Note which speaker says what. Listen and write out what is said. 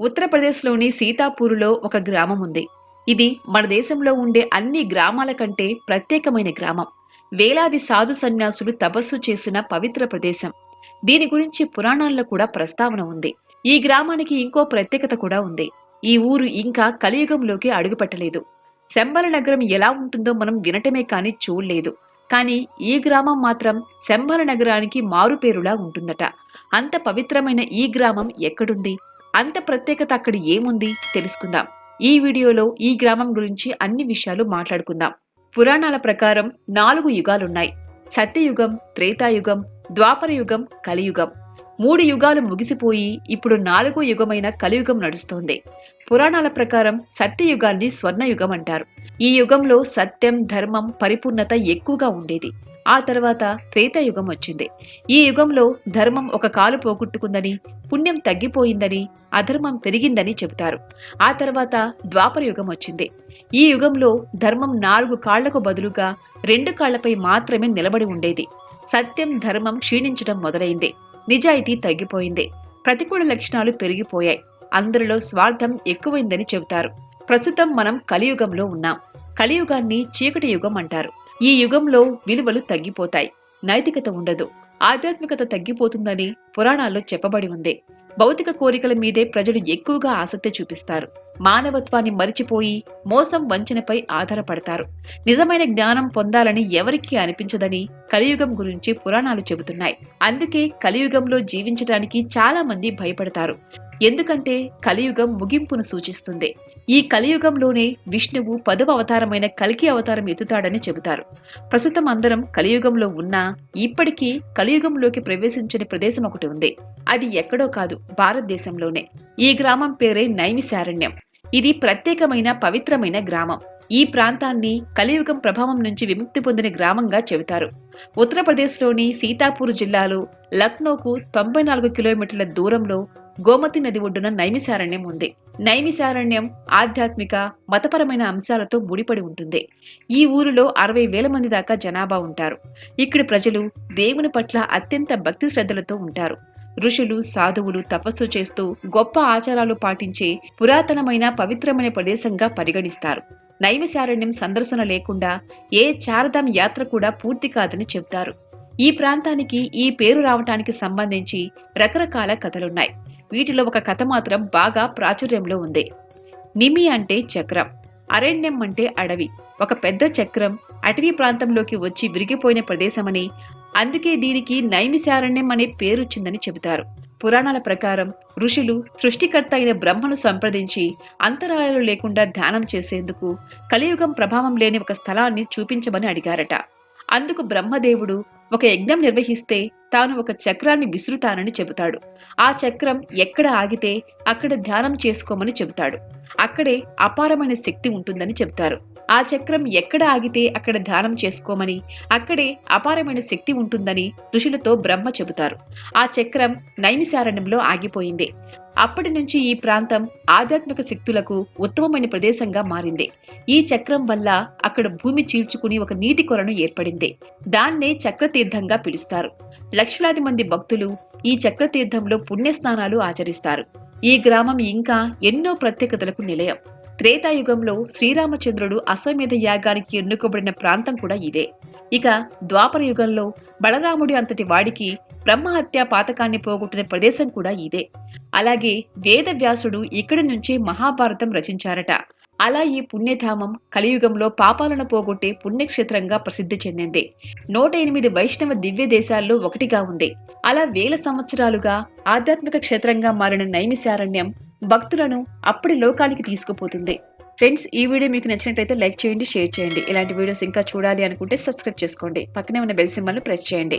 Speaker 1: ఉత్తరప్రదేశ్లోని సీతాపూర్లో ఒక గ్రామం ఉంది. ఇది మన దేశంలో ఉండే అన్ని గ్రామాల కంటే ప్రత్యేకమైన గ్రామం. వేలాది సాధు సన్యాసులు తపస్సు చేసిన పవిత్ర ప్రదేశం. దీని గురించి పురాణాల్లో కూడా ప్రస్తావన ఉంది. ఈ గ్రామానికి ఇంకో ప్రత్యేకత కూడా ఉంది. ఈ ఊరు ఇంకా కలియుగంలోకి అడుగుపెట్టలేదు. శంబల నగరం ఎలా ఉంటుందో మనం వినటమే కాని చూడలేదు. కానీ ఈ గ్రామం మాత్రం శంబల నగరానికి మారుపేరులా ఉంటుందట. అంత పవిత్రమైన ఈ గ్రామం ఎక్కడుంది? అంత ప్రత్యేకత అక్కడ ఏముంది తెలుసుకుందాం. ఈ వీడియోలో ఈ గ్రామం గురించి అన్ని విషయాలు మాట్లాడుకుందాం. పురాణాల ప్రకారం నాలుగు యుగాలున్నాయి. సత్యయుగం త్రేతాయుగం ద్వాపర యుగం కలియుగం. మూడు యుగాలు ముగిసిపోయి ఇప్పుడు నాలుగో యుగమైన కలియుగం నడుస్తోంది. పురాణాల ప్రకారం సత్యయుగాన్ని స్వర్ణయుగం అంటారు. ఈ యుగంలో సత్యం ధర్మం పరిపూర్ణత ఎక్కువగా ఉండేది. ఆ తర్వాత త్రేతాయుగం వచ్చింది. ఈ యుగంలో ధర్మం ఒక కాలు పోగొట్టుకుందని పుణ్యం తగ్గిపోయిందని అధర్మం పెరిగిందని చెబుతారు. ఆ తర్వాత ద్వాపర యుగం వచ్చింది. ఈ యుగంలో ధర్మం నాలుగు కాళ్ళకు బదులుగా రెండు కాళ్ళపై మాత్రమే నిలబడి ఉండేది. సత్యం ధర్మం క్షీణించడం మొదలైంది. నిజాయితీ తగ్గిపోయింది. ప్రతికూల లక్షణాలు పెరిగిపోయాయి. అందరిలో స్వార్థం ఎక్కువైందని చెబుతారు. ప్రస్తుతం మనం కలియుగంలో ఉన్నాం. కలియుగాన్ని చీకటి యుగం అంటారు. ఈ యుగంలో విలువలు తగ్గిపోతాయి. నైతికత ఉండదు. ఆధ్యాత్మికత తగ్గిపోతుందని పురాణాల్లో చెప్పబడి ఉంది. భౌతిక కోరికల మీదే ప్రజలు ఎక్కువగా ఆసక్తి చూపిస్తారు. మానవత్వాన్ని మరిచిపోయి మోసం వంచనపై ఆధారపడతారు. నిజమైన జ్ఞానం పొందాలని ఎవరికీ అనిపించదని కలియుగం గురించి పురాణాలు చెబుతున్నాయి. అందుకే కలియుగంలో జీవించడానికి చాలా మంది భయపడతారు. ఎందుకంటే కలియుగం ముగింపును సూచిస్తుంది. ఈ కలియుగంలోనే విష్ణువు పదవ అవతారమైన కలికి అవతారం ఎత్తుతాడని చెబుతారు. ప్రస్తుతం అందరం కలియుగంలో ఉన్నా ఇప్పటికీ కలియుగంలోకి ప్రవేశించని ప్రదేశం ఒకటి ఉంది. అది ఎక్కడో కాదు భారతదేశంలోనే. ఈ గ్రామం పేరే నైమిశారణ్యం ఇది ప్రత్యేకమైన పవిత్రమైన గ్రామం. ఈ ప్రాంతాన్ని కలియుగం ప్రభావం నుంచి విముక్తి పొందిన గ్రామంగా చెబుతారు. ఉత్తరప్రదేశ్లోని సీతాపూర్ జిల్లాలో లక్నోకు తొంభై నాలుగు కిలోమీటర్ల దూరంలో గోమతి నది ఒడ్డున నైమిశారణ్యం ఉంది. నైమిసారణ్యం ఆధ్యాత్మిక మతపరమైన అంశాలతో ముడిపడి ఉంటుంది. ఈ ఊరిలో అరవై వేల మంది దాకా జనాభా ఉంటారు. ఇక్కడి ప్రజలు దేవుని పట్ల అత్యంత భక్తి శ్రద్ధలతో ఉంటారు. ఋషులు సాధువులు తపస్సు చేస్తూ గొప్ప ఆచారాలు పాటించే పురాతనమైన పవిత్రమైన ప్రదేశంగా పరిగణిస్తారు. నైమిసారణ్యం సందర్శన లేకుండా ఏ చారధామ్ యాత్ర కూడా పూర్తి కాదని చెబుతారు. ఈ ప్రాంతానికి ఈ పేరు రావటానికి సంబంధించి రకరకాల కథలున్నాయి. వీటిలో ఒక కథ మాత్రం బాగా ప్రాచుర్యంలో ఉంది. నిమి అంటే చక్రం అరణ్యం అంటే అడవి. ఒక పెద్ద చక్రం అటవీ ప్రాంతంలోకి వచ్చి విరిగిపోయిన ప్రదేశమని అందుకే దీనికి నైమిశారణ్యం అనే పేరొచ్చిందని చెబుతారు. పురాణాల ప్రకారం ఋషులు సృష్టికర్త అయిన బ్రహ్మను సంప్రదించి అంతరాయాలు లేకుండా ధ్యానం చేసేందుకు కలియుగం ప్రభావం లేని ఒక స్థలాన్ని చూపించమని అడిగారట. అందుకు బ్రహ్మదేవుడు ఒక యజ్ఞం నిర్వహిస్తే తాను ఒక చక్రాన్ని విసురుతానని చెబుతాడు. ఆ చక్రం ఎక్కడ ఆగితే అక్కడ ధ్యానం చేసుకోమని చెబుతాడు. అక్కడే అపారమైన శక్తి ఉంటుందని చెబుతారు. ఆ చక్రం ఎక్కడ ఆగితే అక్కడ ధ్యానం చేసుకోమని అక్కడే అపారమైన శక్తి ఉంటుందని ఋషులతో బ్రహ్మ చెబుతారు. ఆ చక్రం నైమిశారణ్యంలో ఆగిపోయింది. అప్పటి నుంచి ఈ ప్రాంతం ఆధ్యాత్మిక శక్తులకు ఉత్తమమైన ప్రదేశంగా మారింది. ఈ చక్రం వల్ల అక్కడ భూమి చీల్చుకుని ఒక నీటి కొలను ఏర్పడింది. దాన్నే చక్రతీర్థంగా పిలుస్తారు. లక్షలాది మంది భక్తులు ఈ చక్రతీర్థంలో పుణ్యస్నానాలు ఆచరిస్తారు. ఈ గ్రామం ఇంకా ఎన్నో ప్రత్యేకతలకు నిలయం. త్రేతాయుగంలో శ్రీరామచంద్రుడు అశ్వమేధ యాగానికి ఎన్నుకోబడిన ప్రాంతం కూడా ఇదే. ఇక ద్వాపర యుగంలో బలరాముడి అంతటి వాడికి బ్రహ్మహత్య పాతకాన్ని పోగొట్టిన ప్రదేశం కూడా ఇదే. అలాగే వేదవ్యాసుడు ఇక్కడి నుంచి మహాభారతం రచించారట. అలా ఈ పుణ్యధామం కలియుగంలో పాపాలను పోగొట్టే పుణ్యక్షేత్రంగా ప్రసిద్ధి చెందింది. నూట ఎనిమిది వైష్ణవ దివ్య దేశాల్లో ఒకటిగా ఉంది. అలా వేల సంవత్సరాలుగా ఆధ్యాత్మిక క్షేత్రంగా మారిన నైమిశారణ్యం భక్తులను అప్పటి లోకానికి తీసుకుపోతుంది. ఫ్రెండ్స్ ఈ వీడియో మీకు నచ్చినట్లయితే లైక్ చేయండి షేర్ చేయండి. ఇలాంటి వీడియోస్ ఇంకా చూడాలి అనుకుంటే సబ్స్క్రైబ్ చేసుకోండి. పక్కనే ఉన్న బెల్ సింబల్ను ప్రెస్ చేయండి.